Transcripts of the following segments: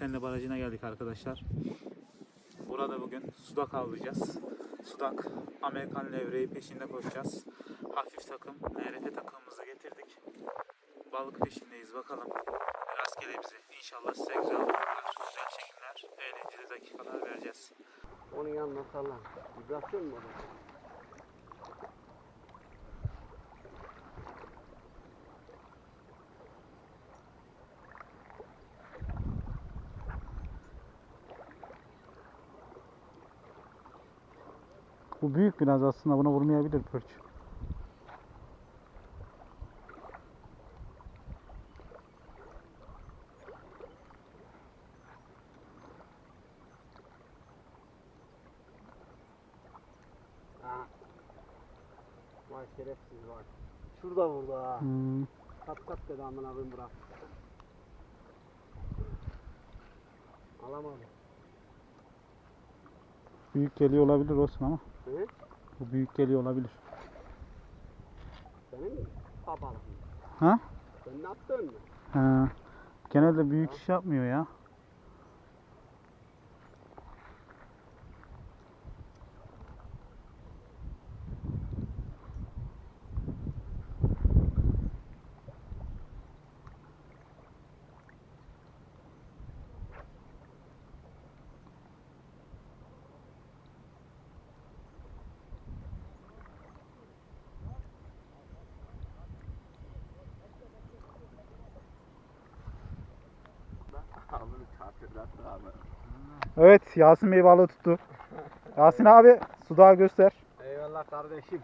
Esenli Barajı'na geldik arkadaşlar. Burada bugün sudak avlayacağız. Sudak, Amerikan levreği peşinde koşacağız. Hafif takım, NRF takımımızı getirdik. Balık peşindeyiz bakalım. Rastgele bize. İnşallah size güzel balıklar, güzel çekimler, eğlenceli dakikalar vereceğiz. Onun yanına sallan. Vibrasyon mu Bu büyük biraz aslında buna vurmayabilir pörç. Vay şerefsiz var. Şurada vurdu ha. Hmm. Kat kat dedi amına koyayım bırak. Alamadım. Büyük geliyor olabilir olsun ama. Hı? Bu büyük geliyor olabilir. Senin mi? Babalık mı? Ha? Sen ne yaptın mı? Ha. Genelde büyük iş yapmıyor ya. Abi. Evet Yasin Bey balığı tuttu. Yasin abi sudağı göster. Eyvallah kardeşim.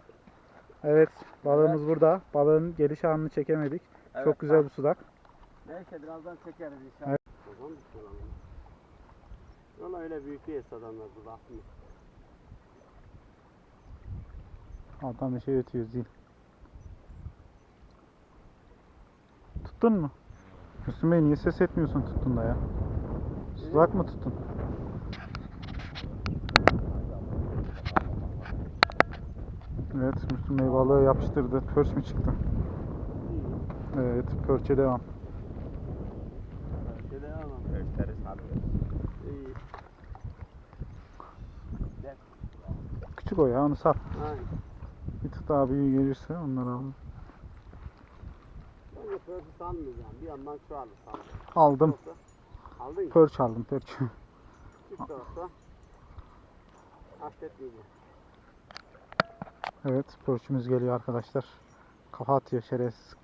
Evet balığımız burada. Balığın geliş anını çekemedik. Çok güzel bir sudak. Neyse birazdan çekeriz inşallah. Evet. Valla öyle büyük değil adamlar bu bakmıyor. Adam bir şey ötüyor zil. Tuttun mu? Müslüm Bey niye ses etmiyorsun tuttun da ya? Sudak mı tuttun? Evet Müslüm Bey balığı yapıştırdı. Pörç mü çıktı? Evet pörçe devam. Şöyle alalım. Gösteri sarıyor. İyi. Küçük o ya onu sat. Aynen. Bir tık daha büyüğü gelirse onları al. Ben de pörtü sanmayacağım. Bir yandan şu alır sandım. Aldım. Yoksa- Aldın mı? Pörç aldım pörç. Küçük de olsa. Affetmeyeceğim. Evet pörçümüz geliyor arkadaşlar. Kafa atıyor şerefsiz.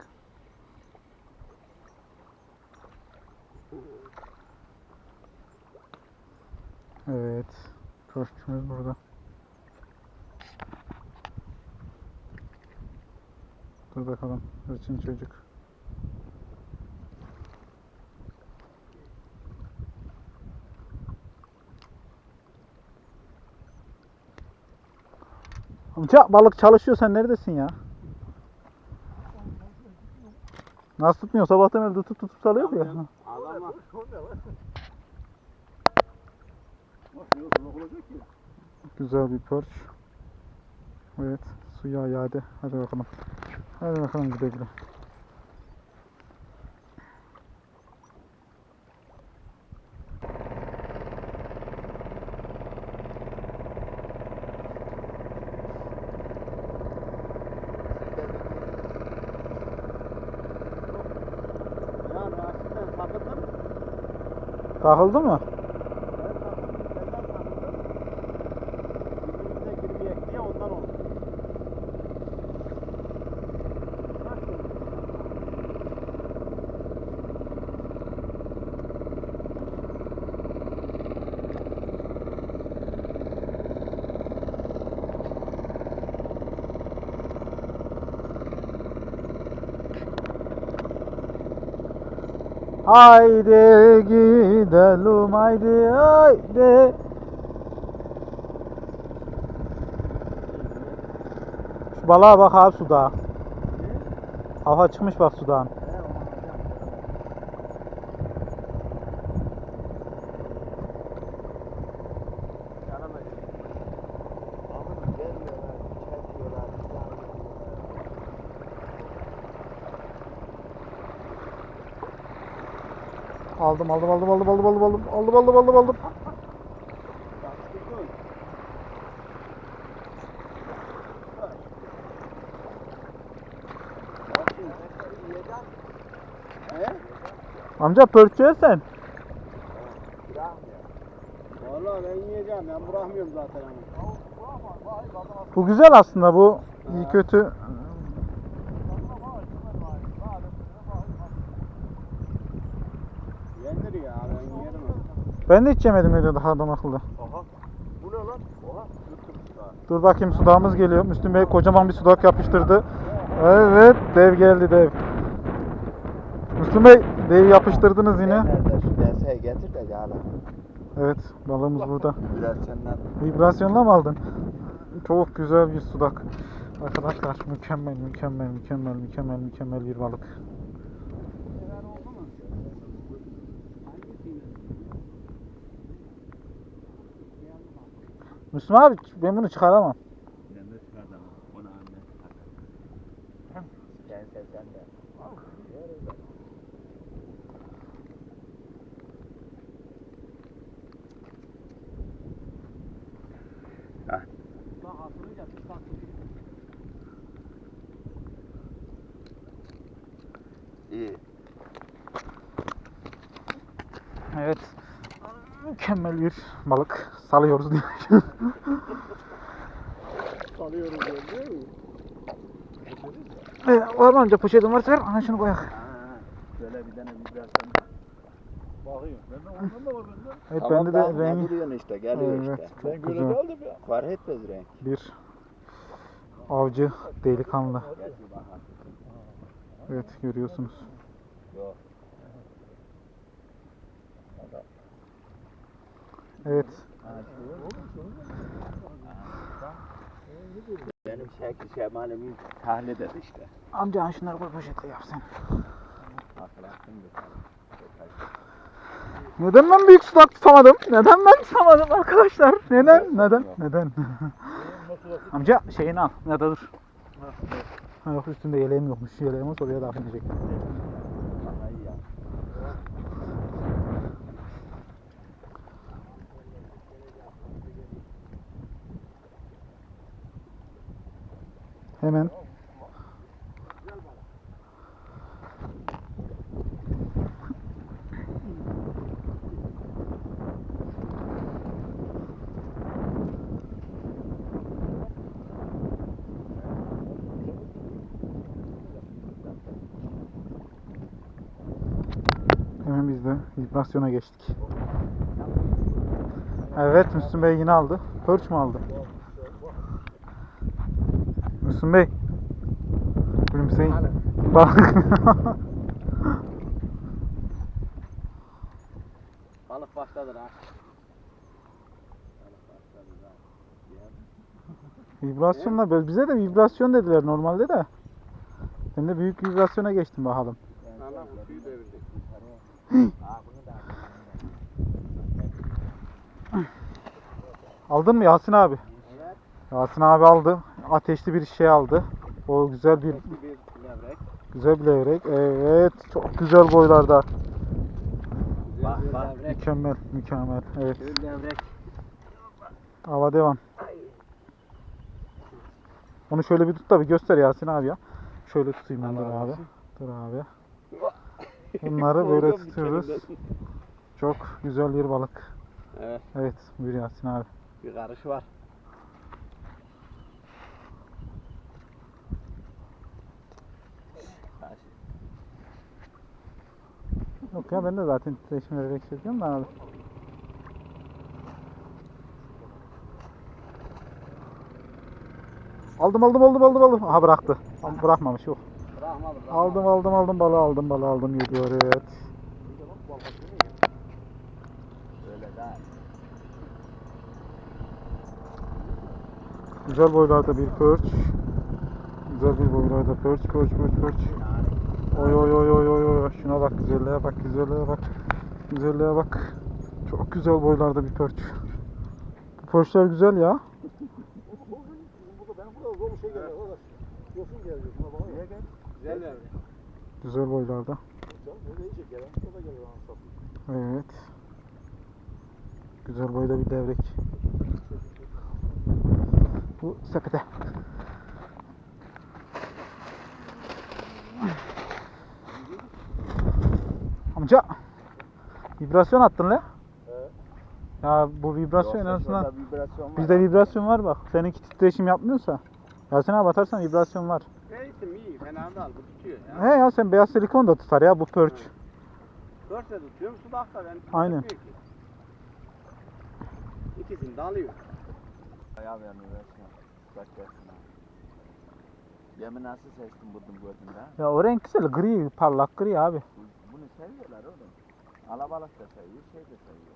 Evet. Pörçümüz burada. Dur bakalım. Hırçın çocuk. Amca balık çalışıyor sen neredesin ya? Nasıl tutmuyor? Sabahtan beri tutup tutup salıyor ya. Adama Güzel bir pörç. Evet. Suya yade. Hadi bakalım. Hadi bakalım güle güle. Takıldı mı? Ben sakındım. Senden sakındım. Birbirimize girmeyek diye ondan oldu. Bırak şimdi. Haydi gidelim haydi haydi. Şu balığa bak abi suda. Hava çıkmış bak sudan. Aldım aldım aldım aldım aldım aldım aldım aldım aldım aldım aldım. Amca pörçüyor sen. Vallahi ben yiyeceğim. Ben bırakmıyorum zaten. Bu güzel aslında bu iyi kötü. Yendir ya ben yerim onu. Ben de hiç yemedim öyle daha adam akıllı. Aha. Bu ne lan? Oha. Dur bakayım sudağımız geliyor. Müslüm Bey kocaman bir sudak yapıştırdı. Evet dev geldi dev. Müslüm Bey dev yapıştırdınız yine. Nerede şu DS'yi getir de gala. Evet balığımız burada. Senden. Vibrasyonla mı aldın? Çok güzel bir sudak. Arkadaşlar mükemmel mükemmel mükemmel mükemmel mükemmel bir balık. Müslüm abi ben bunu çıkaramam. Ben de çıkardım. Onu anne sen sen de. İyi. Evet. Mükemmel bir balık. Salıyoruz diye. Salıyoruz değil mi? Evet, var mı amca poşetin varsa ver. Aha şunu koyak. Böyle bir tane vibrasyon. Bakayım. Bende ondan da var bende. Evet Tamam, bende de rengi buluyorsun işte geliyor Evet, işte. Ben güzel. göre geldim ya. Fark etmez renk. bir avcı delikanlı. Evet görüyorsunuz. Yok. Evet. Benim şekil şemalimi tahlil et işte. Amca şunları koy poşete yap sen. Hatırlattın mı? Neden ben büyük sudak tutamadım? Neden ben tutamadım arkadaşlar? Neden? Neden? Neden? Amca şeyini al. Ya da dur. Ha, yok üstünde yeleğim yokmuş. Yeleğim olsa oraya da binecek. Daha iyi ya. Hemen. Hemen biz de vibrasyona geçtik. Evet Müslüm Bey yine aldı. Perch mü aldı? Müslüm Bey. Gülümseyin. Bak. Balık başladı ha. Balık başladı ha. Vibrasyonla böyle bize de vibrasyon dediler normalde de. Ben de büyük vibrasyona geçtim bakalım. Suyu devirdik. Aldın mı Yasin abi? Evet. Yasin abi aldı. Ateşli bir şey aldı. O güzel bir bir levrek. güzel bir levrek. Evet, çok güzel boylarda. Bak bak. Levrek. Mükemmel, mükemmel. Evet. Levrek. Hava devam. Onu şöyle bir tut da bir göster Yasin abi ya. Şöyle tutayım ben dur abi. Dur abi. Bunları böyle tutuyoruz. Çok güzel bir balık. Evet. Evet, buyur Yasin abi. Bir karış var. Karış. Yok ya ben de zaten titreşim vererek çekiyorum da abi. Aldım aldım aldım aldım aldım. Aha bıraktı. Ama Bırakmamış yok. Bırakma bırakma. Aldım aldım aldım balığı aldım balığı aldım geliyor evet. Güzel boylarda bir perch. Güzel bir boylarda perch perch perch perch. Oy oy oy oy oy oy. Şuna bak güzelliğe bak güzelliğe bak. Güzelliğe bak. Çok güzel boylarda bir perch. Bu perchler güzel ya. Güzel boylarda. Evet. Güzel boyda bir devrek. Bu sepete. Amca. Vibrasyon attın la. Evet. Ya bu vibrasyon en azından. vibrasyon var. Bizde vibrasyon var bak. Seninki titreşim yapmıyorsa. Yasin abi atarsan vibrasyon var. Neyse iyi fena değil bu tutuyor ya. He ya sen beyaz silikon da tutar ya bu perch. Dörtte tutuyorum sudakta ben Aynen. ki. İkisini de alıyor. Ayağı vermiyor. Bak versin ha. Yemi nasıl seçtin buldum gördün ha? Ya o renk güzel gri parlak gri abi. Bu- Bunu seviyorlar oğlum. Alabalık da seviyor, şey de seviyor.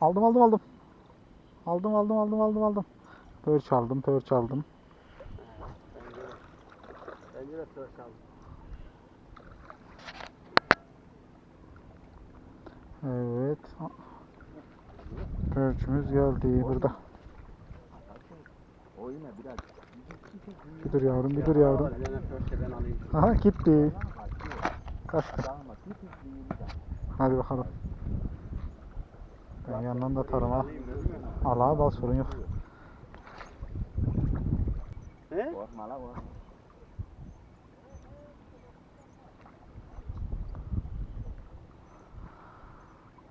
Aldım aldım aldım. Aldım aldım aldım aldım aldım. Perch aldım perch aldım. Bence de söz aldım. Evet. Perch'ümüz geldi burada. O yine biraz. Bir dur yavrum bir dur yavrum. Aha gitti. Kaçtı. Hadi bakalım. Ben yandan da tarım al. Alayım dedim ya. Al abi al sorun yok. He? Korkma la korkma.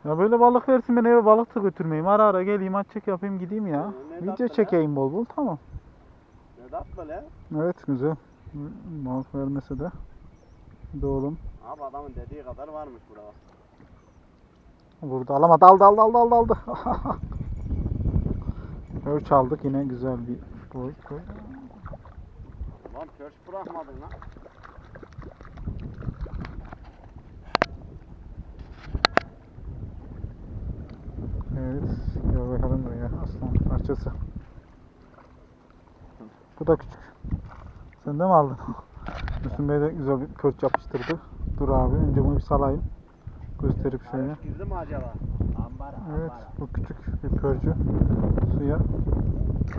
Ya böyle balık versin ben eve balık da götürmeyeyim. Ara ara geleyim aç çek yapayım gideyim ya. Video çekeyim bol bol tamam. Tatlı. Evet güzel. Balık vermese de. Doğrum. Abi adamın dediği kadar varmış burada. Burada alamadı aldı aldı aldı aldı aldı. Ölç aldık yine güzel bir boy. Lan pörç bırakmadın lan. Evet. Gel bakalım buraya aslan parçası. Bu da küçük. Sen de mi aldın? Müslüm Bey de güzel bir pörç yapıştırdı. Dur abi önce bunu bir salayım. Gösterip şöyle. Girdi mi acaba? Ambara, Evet ambara. bu küçük bir pörcü. Suya.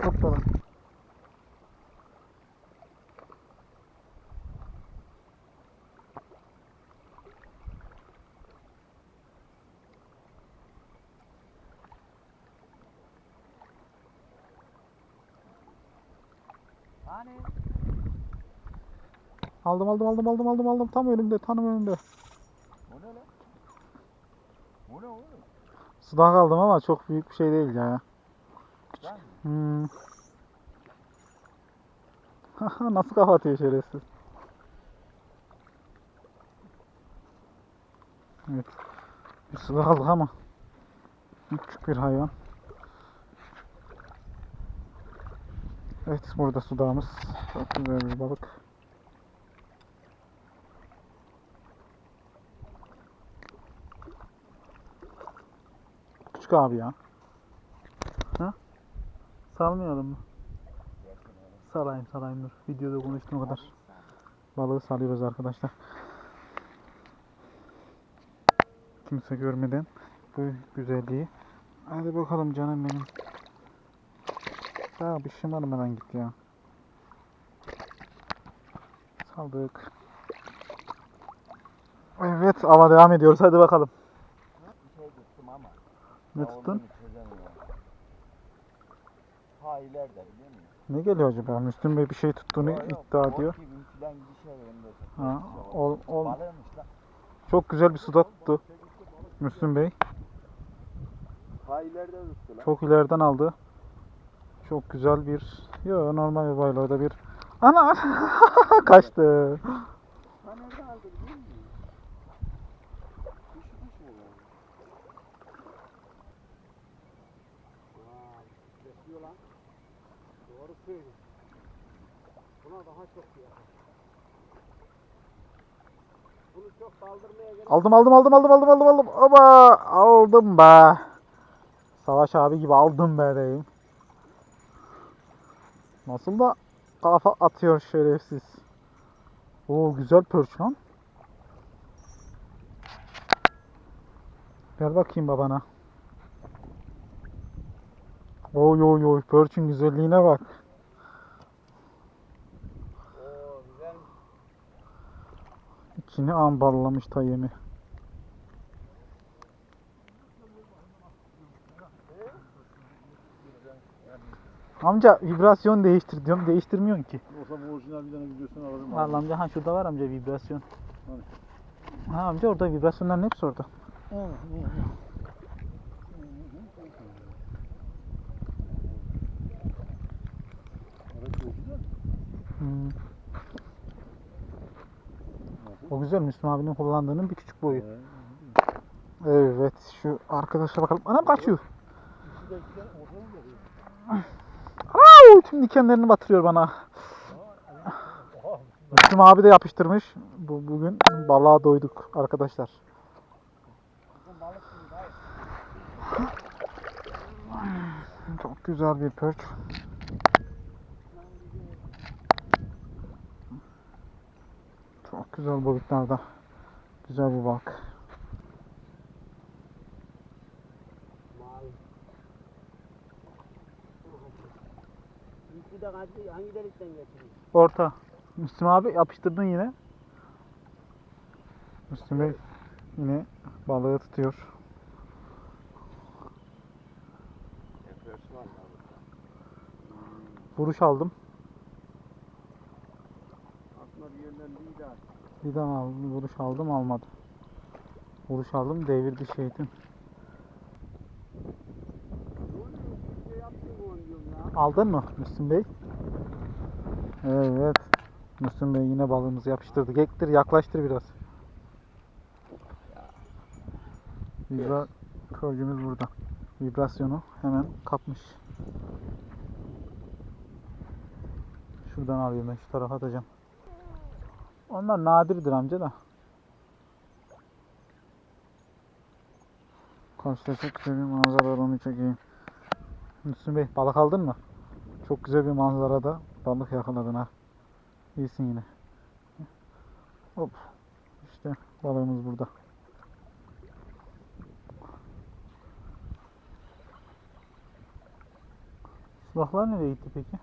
Hoppala. Hani? Aldım aldım aldım aldım aldım aldım tam önümde tam önümde. O ne lan? O ne oğlum? Sudan kaldım ama çok büyük bir şey değil ya. Lan. Hmm. Nasıl kapatıyor şerefsiz. Evet. Bir suda kaldık ama. Küçük bir hayvan. Evet burada sudağımız. Çok güzel bir balık. Küçük abi ya. Ha? Salmayalım mı? Salayım salayım dur. Videoda konuştuğum kadar. Balığı salıyoruz arkadaşlar. Kimse görmeden bu güzelliği. Hadi bakalım canım benim. Ya bir şımarmadan git ya. Saldık. Evet ama devam ediyoruz. Hadi bakalım. Bir şey tuttum ama. Ne tuttun? Ha ileride biliyor musun? Ne geliyor acaba? Müslüm Bey bir şey tuttuğunu Yok, yok, iddia bot ediyor. şey. Ha, ol, ol. Lan. Çok güzel bir suda tuttu. Müslüm Bey. Ha ileride tuttu lan. Çok ileriden aldı. Çok güzel bir... Yo normal bir baylarda bir... Ana! Kaçtı. Aldım aldım aldım aldım aldım aldım aldım. Oba! Aldım be. Savaş abi gibi aldım be diyeyim. Nasıl da kafa atıyor şerefsiz. Oo güzel perch lan. Ver bakayım babana. Oy oy oy perch'in güzelliğine bak. Oo güzel. İçini ambarlamış ta yemi. Amca vibrasyon değiştir diyorum. Değiştirmiyorsun ki. O zaman orijinal bir tane videosunu alırım. Vallahi amca ha şurada var amca vibrasyon. Hani? Ha amca orada vibrasyonların hepsi orada. Evet, güzel. Hmm. O güzel Müslüm abinin kullandığının bir küçük boyu. Evet şu arkadaşa bakalım. Anam kaçıyor. Au, tüm dikenlerini batırıyor bana. Müslüm abi de yapıştırmış. Bu, bugün balığa doyduk arkadaşlar. Çok güzel bir pörç. Çok güzel boyutlarda. Güzel bir balık. De hangi, hangi delikten getiriyor? Orta. Müslüm abi yapıştırdın yine. Müslüm Bey yine balığı tutuyor. Vuruş aldım. Aslında bir değil daha aldım, vuruş aldım almadı. Vuruş aldım devirdi şeytin. Aldın mı Müslüm Bey? Evet. Müslüm Bey yine balığımızı yapıştırdı. Gektir yaklaştır biraz. Vibra körcümüz burada. Vibrasyonu hemen kapmış. Şuradan alayım ben şu tarafa atacağım. Onlar nadirdir amca da. Karşıda çok güzel bir manzara var onu çekeyim. Müslüm Bey balık aldın mı? Çok güzel bir manzarada balık yakaladın ha. İyisin yine. Hop. İşte balığımız burada. Silahlar nereye gitti peki?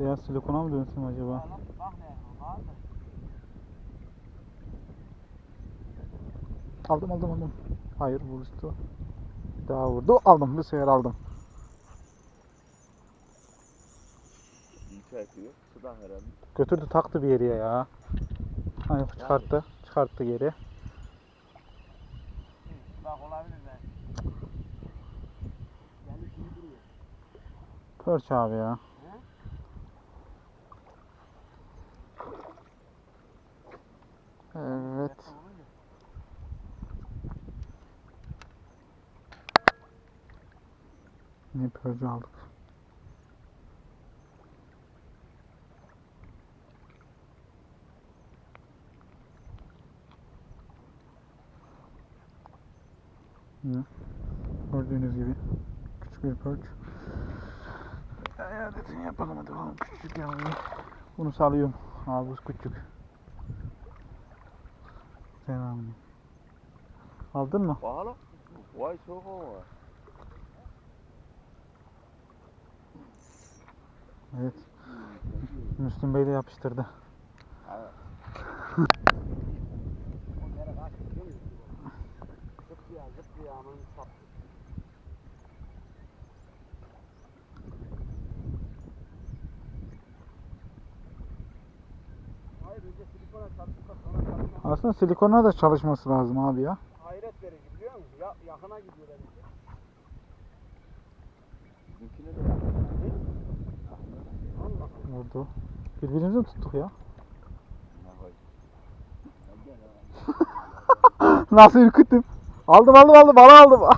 Beyaz silikona mı dönsün acaba? Aldım aldım aldım. Hayır vuruştu. Bir daha vurdu. Aldım bu sefer aldım. Çekiyor. Sudan herhalde. Götürdü taktı bir yere ya. Ha yok çıkarttı. Çıkarttı geri. Bak olabilir de. Yani şimdi duruyor. Pörç abi ya. Evet. Yine pörcü aldık. Yine gördüğünüz gibi küçük bir pörç. Adetini yapalım hadi bakalım küçük yavru. Bunu salıyorum. Abi küçük. Selam. Aldın mı? Bakalım. Vay o var. Evet. Müslüm Bey de yapıştırdı. Aslında silikona da çalışması lazım abi ya. hayret verici biliyor musun? Ya, yakına gidiyor elinde. Bizimkine de yapıyor. Allah Vurdu. Birbirimizi mi tuttuk ya? Nasıl ürküttüm? Aldım aldım aldım bana aldım.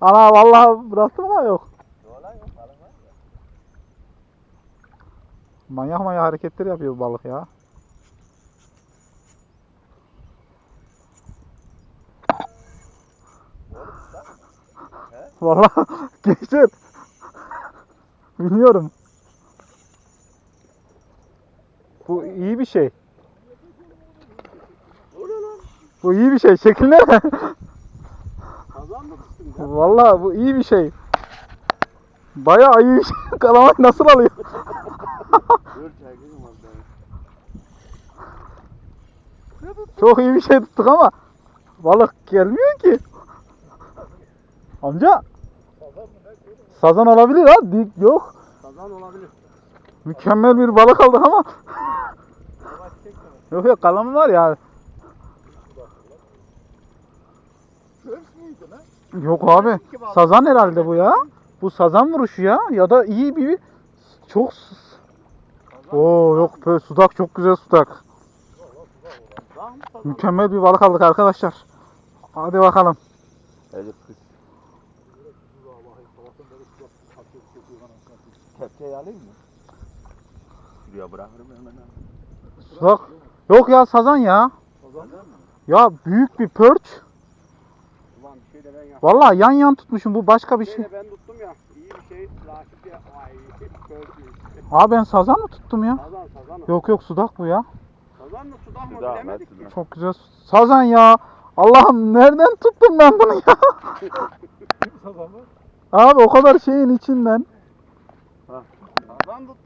Ana vallahi bıraktım ama yok. Manyak manyak hareketler yapıyor bu balık ya. Vallahi gençler. Bilmiyorum. Bu iyi bir şey. Bu iyi bir şey. Şekline. Vallahi bu iyi bir şey. Bayağı iyi bir şey. Kalamak nasıl alıyor? Çok iyi bir şey tuttuk ama balık gelmiyor ki. Amca. Sazan olabilir ha. Dik yok. Sazan olabilir. Mükemmel bir balık aldık ama. yok yok kalamı var ya. Yok abi. Sazan herhalde bu ya. Bu sazan vuruşu ya. Ya da iyi bir çok Oo yok böyle sudak çok güzel sudak. Mükemmel bir balık aldık arkadaşlar. Hadi bakalım. Kepçeyi alayım mı? Şuraya bırakırım hemen abi. Sudak. Yok ya sazan ya. Ya büyük bir pörç. Ulan bir şey de ben yaptım. Vallahi yan yan tutmuşum bu başka bir Bir şey. şey de ben tuttum ya. İyi bir şey. Rakip ya. Vay. Gördüğünüz. Abi ben sazan mı tuttum ya? Sazan sazan. Yok yok sudak bu ya. Sazan mı sudak mı Sudak, bilemedik ki. Çok güzel. su- Sazan ya. Allah'ım nereden tuttum ben bunu ya? Sazan mı? Abi o kadar şeyin içinden.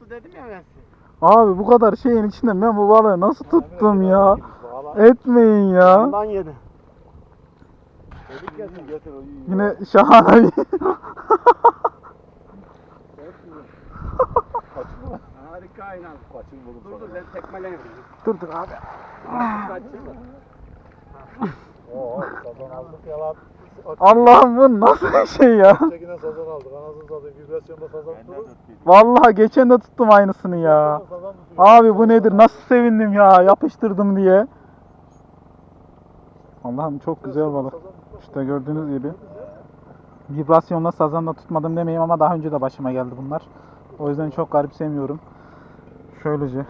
Tuttu dedim ya ben size. Abi bu kadar şeyin içinden ben bu balığı nasıl tuttum ya? Etmeyin ya. Ondan yedi. Dedik ya sen iyi. Yine şahane bir. Harika aynen. Kaçın buldum Dur dur ben tekmeleyim. dur dur abi. Kaçırma. Oo sazan aldık yalan. Allah'ım bu nasıl bir şey ya? Çekine sazan aldık. Anasını satayım. Vibrasyonda sazan dörtlüydüm. Vallahi geçen de tuttum aynısını ya. Abi bu nedir? Nasıl sevindim ya yapıştırdım diye. Allah'ım çok güzel balık. İşte gördüğünüz gibi. Vibrasyonla sazanla tutmadım demeyeyim ama daha önce de başıma geldi bunlar. O yüzden çok garipsemiyorum. Şöylece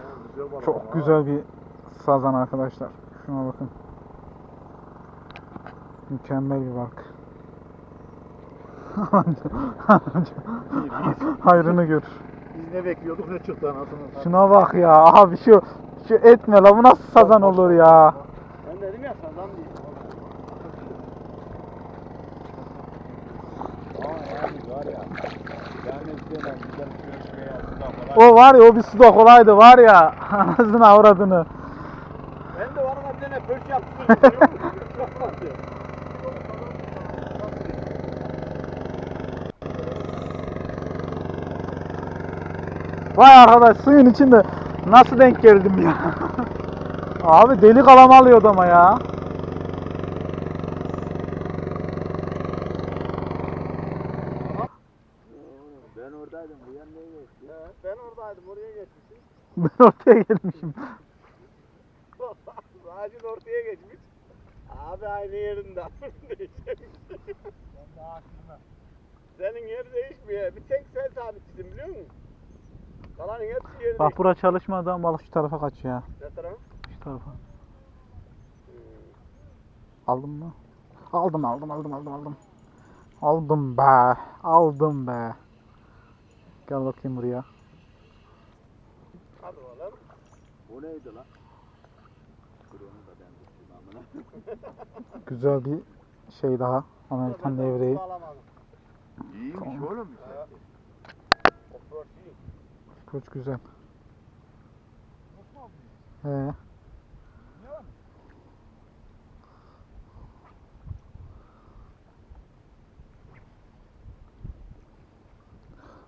çok güzel bir sazan arkadaşlar. Şuna bakın. Mükemmel bir balık. Hayrını gör. Biz ne bekliyorduk ne çıktı anasını. Şuna bak ya abi şu şu etme la bu nasıl sazan olur ya. Ben dedim ya sazan falan. O var ya o bir sudak olaydı var ya anasını avradını. Ben de var bir tane yaptım. Vay arkadaş suyun içinde nasıl denk geldim ya. Abi deli kalam alıyordu ama ya. Ben oradaydım. Bu yan neye geçti? ben oradaydım oraya geçmişim. Ben ortaya gelmişim. Ağacın ortaya geçmiş. Abi aynı yerinde. Senin yer değişmiyor. Bir tek sen sabitsin biliyor musun? Kalanın hepsi yerinde. Bak bura çalışmadı ama balık şu tarafa kaçıyor. Ne tarafı? Şu tarafa. Aldın mı? Aldım aldım aldım aldım aldım. Aldım be. Aldım be. Gel bakayım buraya. Hadi oğlum. O neydi lan? Güzel bir şey daha. Amerikan Ben de devreği. onu alamadım. İyiymiş oğlum. O pörç iyi. Koç güzel. He.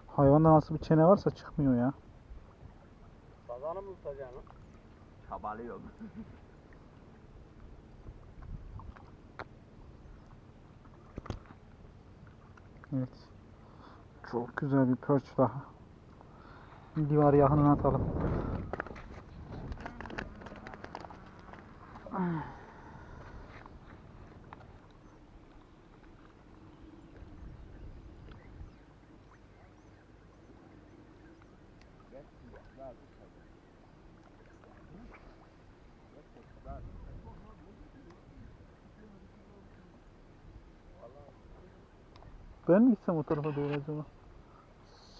Hayvanda nasıl bir çene varsa çıkmıyor ya. Sazanı mı tutacaksın? Çabalıyorum. Evet. Çok güzel bir perch daha. Divar yakınına atalım. Ben mi gitsem o tarafa doğru acaba?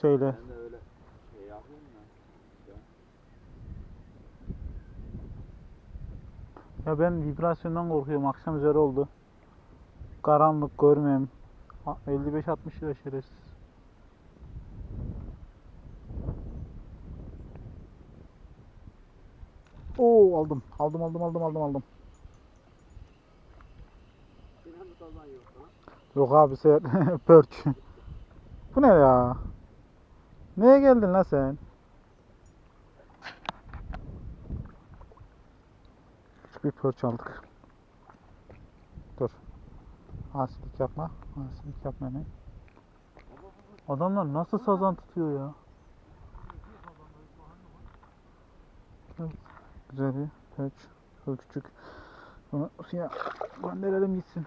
Şeyle. Ben de öyle şey yapıyorum ya. Ya ben vibrasyondan korkuyorum. Akşam üzeri oldu. Karanlık görmem. Ha, 55-60 lira şerefsiz. Oo aldım. Aldım aldım aldım aldım aldım. yok abi sen pörç. Bu ne ya? Neye geldin lan sen? Küçük bir pörç aldık. Dur. Asilik yapma. Asilik yapma hemen. Adamlar nasıl sazan tutuyor ya? Güzel bir pörç. Şöyle küçük. Bunu suya gönderelim gitsin.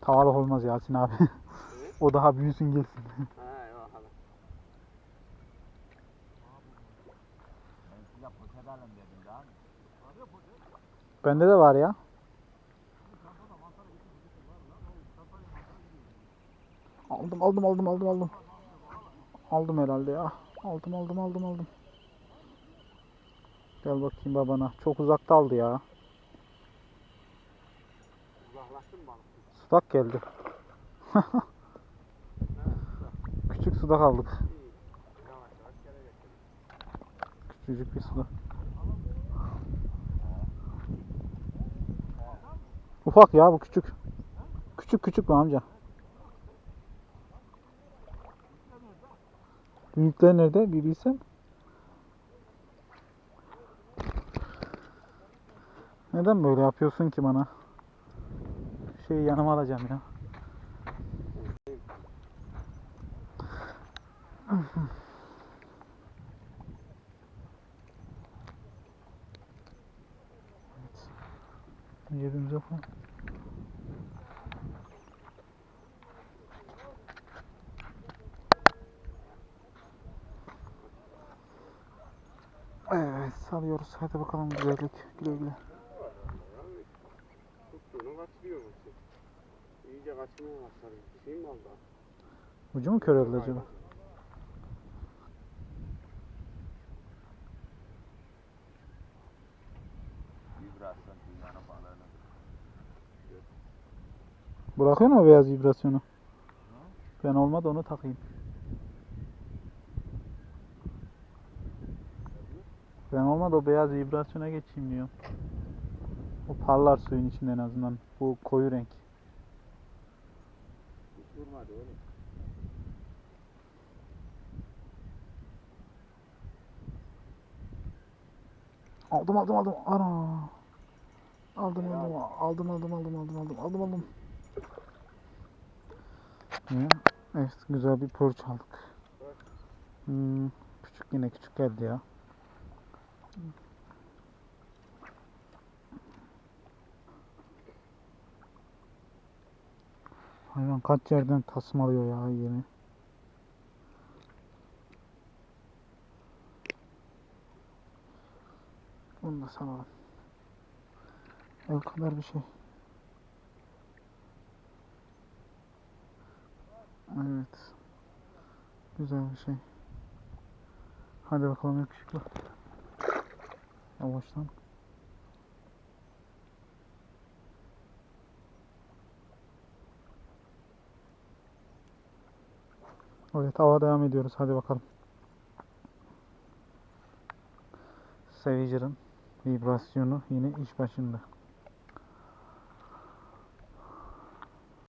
Tavalık olmaz Yasin abi. o daha büyüsün gelsin. Ha yok hala. Ben size poşet alın dedim daha. Bende de var ya. Aldım aldım aldım aldım aldım. Aldım herhalde ya. Aldım aldım aldım aldım. Gel bakayım babana. Çok uzakta aldı ya. Uzaklaştın mı? Sudak geldi. Küçük sudak aldık. Küçücük bir sudak. Ufak ya bu küçük. Küçük küçük bu amca. Büyükler nerede? Bir. Neden böyle yapıyorsun ki bana? Şeyi yanıma alacağım ya. Yerimize koy. Evet salıyoruz. Hadi bakalım güzellik. Güle güle. Tuttuğunu kaçırıyor mu? İyice kaçmaya başladı. Bir mi oldu? Ucu mu köreldi acaba? Bırakıyor mu beyaz vibrasyonu? Ben olmadı onu takayım. Ben olmadı o beyaz vibrasyona geçeyim diyor. O parlar suyun içinde en azından. Bu koyu renk. Hiç vurmadı oğlum. Aldım aldım aldım. Ana. Aldım aldım aldım aldım aldım aldım aldım aldım aldım. Evet güzel bir porç aldık. Hmm, küçük yine küçük geldi ya. Hayvan kaç yerden tasmalıyor ya yeni. Bunu da salalım. El kadar bir şey. Evet. Güzel bir şey. Hadi bakalım yakışıklı. Yavaştan. Evet hava devam ediyoruz. Hadi bakalım. Savager'ın vibrasyonu yine iş başında.